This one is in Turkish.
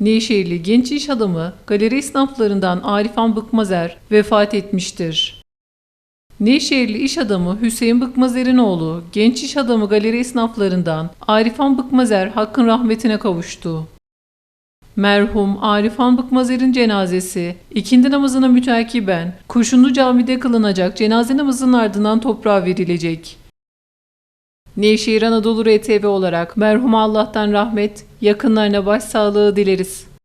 Nevşehirli genç iş adamı galeri esnaflarından Arifan Bıkmazer vefat etmiştir. Nevşehirli iş adamı Hüseyin Bıkmazer'in oğlu, genç iş adamı galeri esnaflarından Arifan Bıkmazer hakkın rahmetine kavuştu. Merhum Arifan Bıkmazer'in cenazesi ikindi namazına mütakiben Kurşunlu Cami'de kılınacak cenaze namazının ardından toprağa verilecek. Nevşehir Anadolu RTV olarak merhuma Allah'tan rahmet, yakınlarına başsağlığı dileriz.